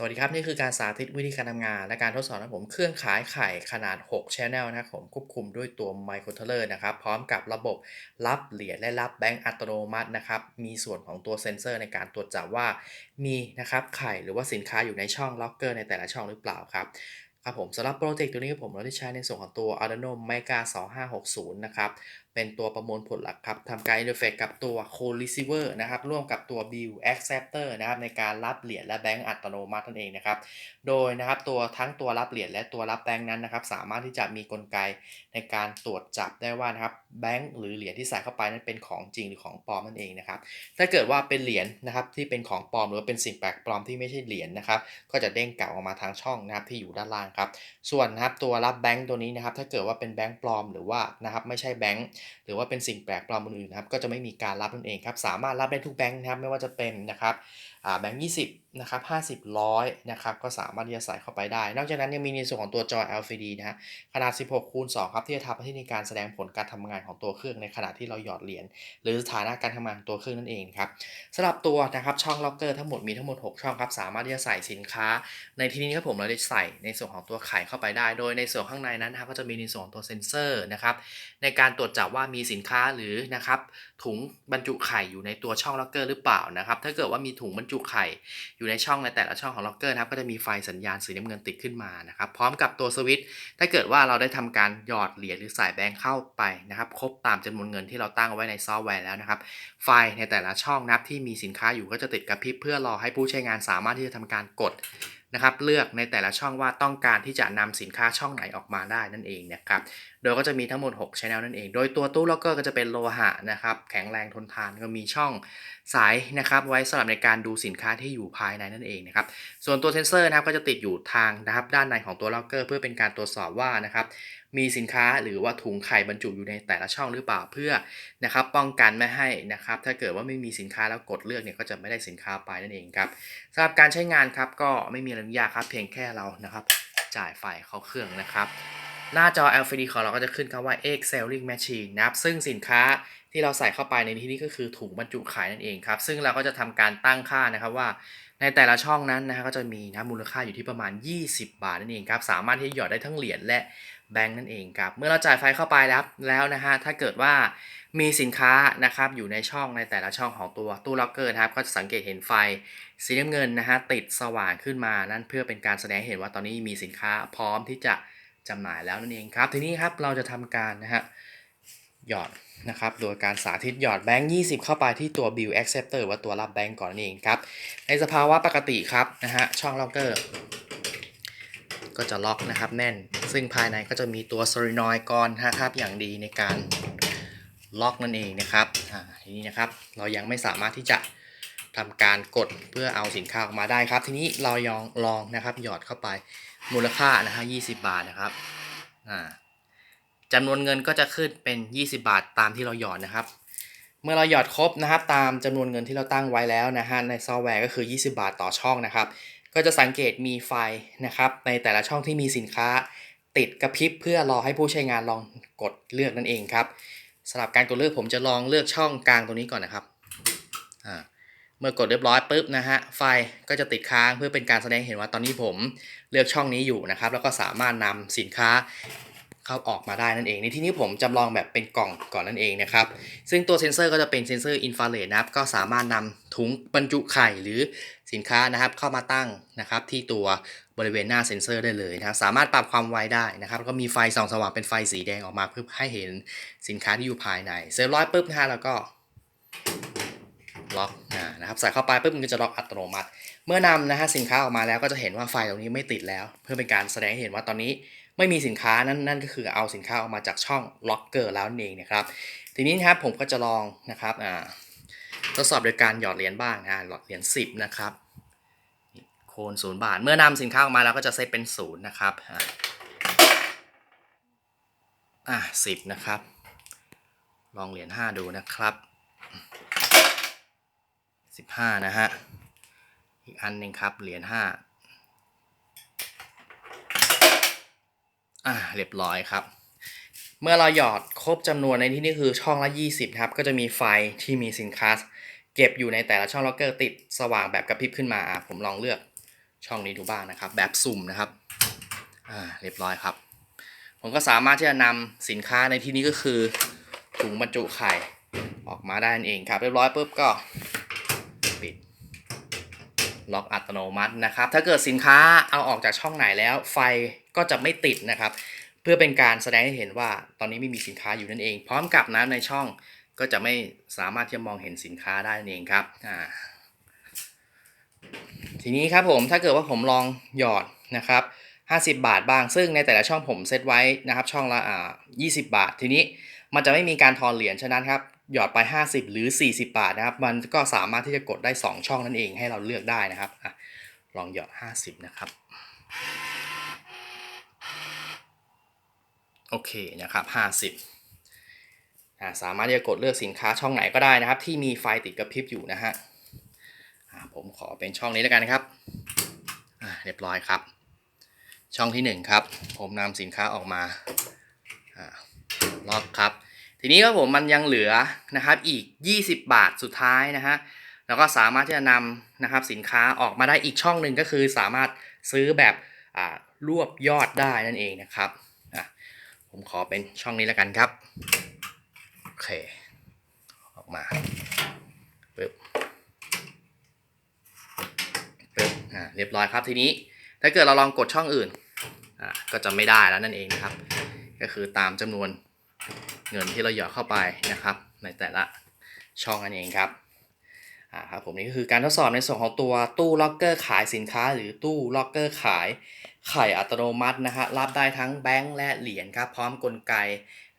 สวัสดีครับ นี่คือการสาธิตวิธีการทำงาน และการทดสอบนะผมเครื่องขายไข่ขนาด 6 Channel นะครับผมควบคุมด้วยตัว Microcontroller นะครับ พร้อมกับระบบรับเหรียญและรับแบงก์อัตโนมัตินะครับ มีส่วนของตัวเซ็นเซอร์ในการตรวจจับว่ามีนะครับไข่หรือว่าสินค้าอยู่ในช่องล็อกเกอร์ในแต่ละช่องหรือเปล่าครับครับผมสำหรับโปรเจกต์ตัวนี้ผมเราได้ใช้ในส่วนของตัว Arduino Mega 2560 นะครับ เป็นตัวประมวลผลหลักครับทำการอินเทอร์เฟซกับตัว Code Receiver นะครับ ร่วมกับตัว Bill Acceptor นะครับ ในการรับเหรียญและแบงก์อัตโนมัตินั่นเองนะครับ โดยนะครับตัวทั้งตัวรับเหรียญและตัวรับแบงก์นั้นนะครับ สามารถที่จะมีกลไกในการตรวจจับได้ว่านะครับแบงก์หรือเหรียญที่ใส่เข้าไปนั้นเป็นของจริงหรือของปลอมนั่นเองนะครับ ถ้าเกิดว่าเป็นเหรียญนะครับที่เป็นของปลอมหรือว่าเป็นสิ่งแปลกปลอมที่ไม่ใช่เหรียญนะครับ ก็จะเด้งกลับออกมาทางช่องนะครับที่อยู่ด้านล่างครับ ส่วนนะครับตัวรับแบงก์ตัวนี้นะครับ ถ้าเกิดว่าเป็นแบงก์ปลอมหรือว่านะครับไม่ใช่แบงก์หรือว่าเป็นสิ่งแปลกปลอมอื่นๆนะครับก็จะไม่มีการรับนั่นเองครับสามารถรับได้ทุกแบงค์นะครับไม่ว่าจะเป็นนะครับอ่าแบงค์20 นะครับ50 100นะครับก็สามารถที่จะใส่เข้าไปได้ นอกจากนั้นยังมีในส่วนของตัวจอ LCD นะฮะขนาด 16คูณ2ครับที่จะทำหน้าที่ในการแสดงผลการทำงานของตัวเครื่องในขณะที่เราหยอดเหรียญหรือสถานะการทำงานตัวเครื่องนั่นเองครับสำหรับตัวนะครับช่องล็อกเกอร์ทั้งหมดมีทั้งหมด 6 ช่องครับสามารถที่จะใส่สินค้า ในที่นี้ครับผมเราได้ใส่ในส่วนของตัวไข่เข้าไปได้ โดยในส่วนข้างในนั้นนะครับก็จะมีในส่วนของตัวเซ็นเซอร์นะครับในการตรวจจับว่ามีสินค้าหรือนะครับถุงบรรจุไข่อยู่ในตัวช่องล็อกเกอร์หรือเปล่านะครับถ้าเกิดว่ามีถุงบรรจุไข่อยู่ในช่องในแต่ละช่องของล็อกเกอร์นะครับก็จะมีไฟสัญญาณสีน้ำเงินติดขึ้นมานะครับพร้อมกับตัวสวิตช์ถ้าเกิดว่าเราได้ทำการหยอดเหรียญหรือสายแบงค์เข้าไปนะครับครบตามจำนวนเงินที่เราตั้งเอาไว้ในซอฟต์แวร์แล้วนะครับไฟในแต่ละช่องนับที่มีสินค้าอยู่ก็จะติดกระพริบเพื่อรอให้ผู้ใช้งานสามารถที่จะทำการกด นะครับเลือกในแต่ละช่องว่าต้องการที่จะนำสินค้าช่องไหนออกมาได้นั่นเองนะครับโดยก็จะมีทั้งหมด6 Channel นั่นเอง โดยตัวตู้ล็อกเกอร์ก็จะเป็นโลหะนะครับแข็งแรงทนทานก็มีช่องสายนะครับไว้สำหรับในการดูสินค้าที่อยู่ภายในนั่นเองนะครับส่วนตัวเซนเซอร์นะครับก็จะติดอยู่ทางนะครับด้านในของตัวล็อกเกอร์ เพื่อเป็นการตรวจสอบว่านะครับ มีสินค้าหรือว่าถุงไข่บรรจุอยู่ในแต่ละช่องหรือเปล่าเพื่อนะครับป้องกันไม่ให้นะครับถ้าเกิดว่าไม่มีสินค้าแล้วกดเลือกเนี่ยก็จะไม่ได้สินค้าไปนั่นเองครับสำหรับการใช้งานครับก็ไม่มีอะไรยากครับเพียงแค่เรานะครับจ่ายไฟเข้าเครื่องนะครับ หน้าจอ LCD ของเราก็จะขึ้นคำว่า X Selling Machine นะครับซึ่งสินค้าที่เราใส่เข้าไปในที่นี้ก็คือถุงบรรจุขายนั่นเองครับซึ่งเราก็จะทำการตั้งค่านะครับว่า ในแต่ละช่องนั้นนะฮะก็จะมีนะมูลค่าอยู่ที่ประมาณ 20 บาทนั่นเองครับสามารถที่จะหยอดได้ทั้งเหรียญและแบงค์นั่นเองครับเมื่อเราจ่ายไฟเข้าไปแล้วแล้วนะฮะถ้าเกิดว่ามีสินค้านะครับอยู่ในช่องในแต่ละช่องของตัวตู้ล็อกเกอร์นะครับก็จะสังเกตเห็นไฟสีน้ำเงินนะฮะติดสว่างขึ้นมานั่นเพื่อเป็นการแสดงเห็นว่าตอนนี้มีสินค้าพร้อมที่จะจำหน่ายแล้วนั่นเองครับ ทีนี้ครับเราจะทำการนะฮะ หยอดนะครับ โดยการสาธิตหยอดแบงค์ 20 เข้าไปที่ตัว bill acceptor หรือว่าตัวรับแบงค์ก่อนนั่เองครับ ในสภาวะปกติครับนะฮะ ช่องล็อกเกอร์ ก็จะล็อกนะครับแน่น ซึ่งภายในก็จะมีตัวโซลินอยด์กรนะครับอย่างดีในการล็อกนั่นเองนะครับ อ่า ทีนี้นะครับ เรายังไม่สามารถที่จะทำการกดเพื่อเอาสินค้าออกมาได้ครับ ทีนี้เรายองลองนะครับ หยอดเข้าไปมูลค่านะฮะ20 บาทนะครับ อ่า จำนวนเงินก็จะขึ้นเป็น 20 บาทตามที่เราหยอดนะครับ เมื่อเราหยอดครบนะครับ ตามจำนวนเงินที่เราตั้งไว้แล้วนะฮะในซอฟต์แวร์ก็คือ 20 บาทต่อช่องนะครับ ก็จะสังเกตมีไฟนะครับในแต่ละช่องที่มีสินค้า ติดกระพริบเพื่อรอให้ผู้ใช้งานลองกดเลือกนั่นเองครับสำหรับการกดเลือกผมจะลองเลือกช่องกลางตรงนี้ก่อนนะครับอ่าเมื่อกดเรียบร้อยปุ๊บนะฮะไฟก็จะติดค้างเพื่อเป็นการแสดงเห็นว่าตอนนี้ผมเลือกช่องนี้อยู่นะครับ แล้วก็สามารถนำสินค้า เข้าออกมาได้นั่นเองในที่นี้ผมจำลองแบบเป็นกล่องก่อนนั่นเองนะครับ ซึ่งตัวเซ็นเซอร์ก็จะเป็นเซ็นเซอร์อินฟราเรดนะครับก็สามารถนำถุงบรรจุไข่หรือสินค้านะครับเข้ามาตั้งนะครับที่ตัวบริเวณหน้าเซ็นเซอร์ได้เลยนะครับสามารถปรับความไวได้นะครับแล้วก็มีไฟส่องสว่างเป็นไฟสีแดงออกมาเพื่อให้เห็นสินค้าที่อยู่ภายในเสร็จร้อยปุ๊บนะฮะแล้วก็ล็อกนะครับใส่เข้าไปปุ๊บมันก็จะล็อกอัตโนมัติ เมื่อนำนะฮะสินค้าออกมาแล้วก็จะเห็นว่าไฟตรงนี้ไม่ติดแล้ว เพื่อเป็นการแสดงให้เห็นว่าตอนนี้ ไม่มีสินค้านั่นนั่นก็คือเอาสินค้าออกมาจากช่องล็อกเกอร์แล้วนั่นเองนะครับ ทีนี้ครับผมก็จะลองนะครับอ่าทดสอบโดยการหยอดเหรียญบ้างนะหยอดเหรียญ10 นะครับโคนศูนย์บาท เมื่อนำสินค้าออกมาแล้วก็จะเซตเป็นศูนย์นะครับอ่าอะสิบนะครับ ลองเหรียญ5ดูนะครับ15นะฮะอีกอันหนึ่งครับเหรียญ5 อ่าเรียบร้อยครับ เมื่อเราหยอดครบจำนวนในที่นี่คือช่องละ 20นะครับก็จะมีไฟที่มีสินค้าเก็บอยู่ในแต่ละช่องล็อกเกอร์ติดสว่างแบบกระพริบขึ้นมาอะผมลองเลือกช่องนี้ดูบ้างนะครับ แบบสุ่มนะครับอ่าเรียบร้อยครับ ผมก็สามารถที่จะนำสินค้าในที่นี้ก็คือถุงบรรจุไข่ออกมาได้นั่นเองครับ เรียบร้อยปุ๊บก็ ล็อกอัตโนมัตินะครับ ถ้าเกิดสินค้าเอาออกจากช่องไหนแล้ว ไฟก็จะไม่ติดนะครับ เพื่อเป็นการแสดงให้เห็นว่าตอนนี้ไม่มีสินค้าอยู่นั่นเอง พร้อมกับนะในช่องก็จะไม่สามารถที่จะมองเห็นสินค้าได้นั่นเองครับอ่าทีนี้ครับผมถ้าเกิดว่าผมลองหยอดนะครับ50 บาทบ้าง ซึ่งในแต่ละช่องผมเซตไว้นะครับ ช่องละอ่า20 บาททีนี้ มันจะไม่มีการทอนเหรียญฉะนั้นครับหยอดไป 50 หรือ 40 บาทนะครับ มันก็สามารถที่จะกดได้ 2 ช่องนั่นเองให้เราเลือกได้นะครับอลองหยอด 50 นะครับโอเคนะครับ 50าสามารถที่จะกดเลือกสินค้าช่องไหนก็ได้นะครับ ที่มีไฟติดกระพริบอยู่นะฮะผมขอเป็นช่องนี้แล้วกันนะครับเรียบร้อยครับ ช่องที่ 1 ครับ ผมนำสินค้าออกมาล็อกครับ ทีนี้ครับผมมันยังเหลือนะครับอีก 20 บาทสุดท้ายนะฮะแล้วก็สามารถที่จะนำนะครับสินค้าออกมาได้อีกช่องหนึ่งก็คือสามารถซื้อแบบอ่ารวบยอดได้นั่นเองนะครับผมขอเป็นช่องนี้แล้วกันครับโอเคออกมาปึ๊บปึ๊บอ่าเรียบร้อยครับทีนี้ถ้าเกิดเราลองกดช่องอื่นอ่าก็จะไม่ได้แล้วนั่นเองนะครับ ก็คือตามจำนวน เงินที่เราหยอดเข้าไปนะครับ ในแต่ละช่องนั่นเองครับอ่าครับผมนี่ก็คือการทดสอบในส่วนของตัวตู้ล็อกเกอร์ขายสินค้า หรือตู้ล็อกเกอร์ขายไข่อัตโนมัตินะฮะรับได้ทั้งแบงก์และเหรียญครับ พร้อมกลไก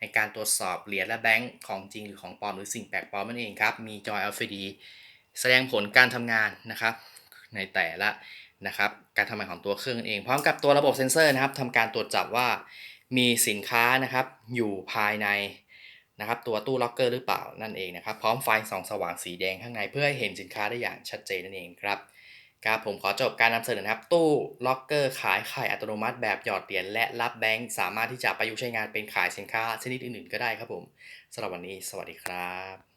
ในการตรวจสอบเหรียญและแบงก์ของจริงหรือของปลอมหรือสิ่งแปลกปลอมนั่นเองครับ มีจอย LCD แสดงผลการทำงานนะครับ ในแต่ละนะครับ การทำงานของตัวเครื่องนั่นเอง พร้อมกับตัวระบบเซ็นเซอร์นะครับทำการตรวจจับว่า มีสินค้านะครับอยู่ภายในนะครับตัวตู้ล็อกเกอร์หรือเปล่านั่นเองนะครับ พร้อมไฟส่องสว่างสีแดงข้างในเพื่อให้เห็นสินค้าได้อย่างชัดเจนนั่นเองครับครับผมขอจบการนำเสนอนะครับตู้ล็อกเกอร์ขายไข่อัตโนมัติแบบหยอดเหรียญและรับแบงก์สามารถที่จะประยุกต์ใช้งานเป็นขายสินค้าชนิดอื่นๆ ก็ได้ครับผมสำหรับวันนี้ สวัสดีครับ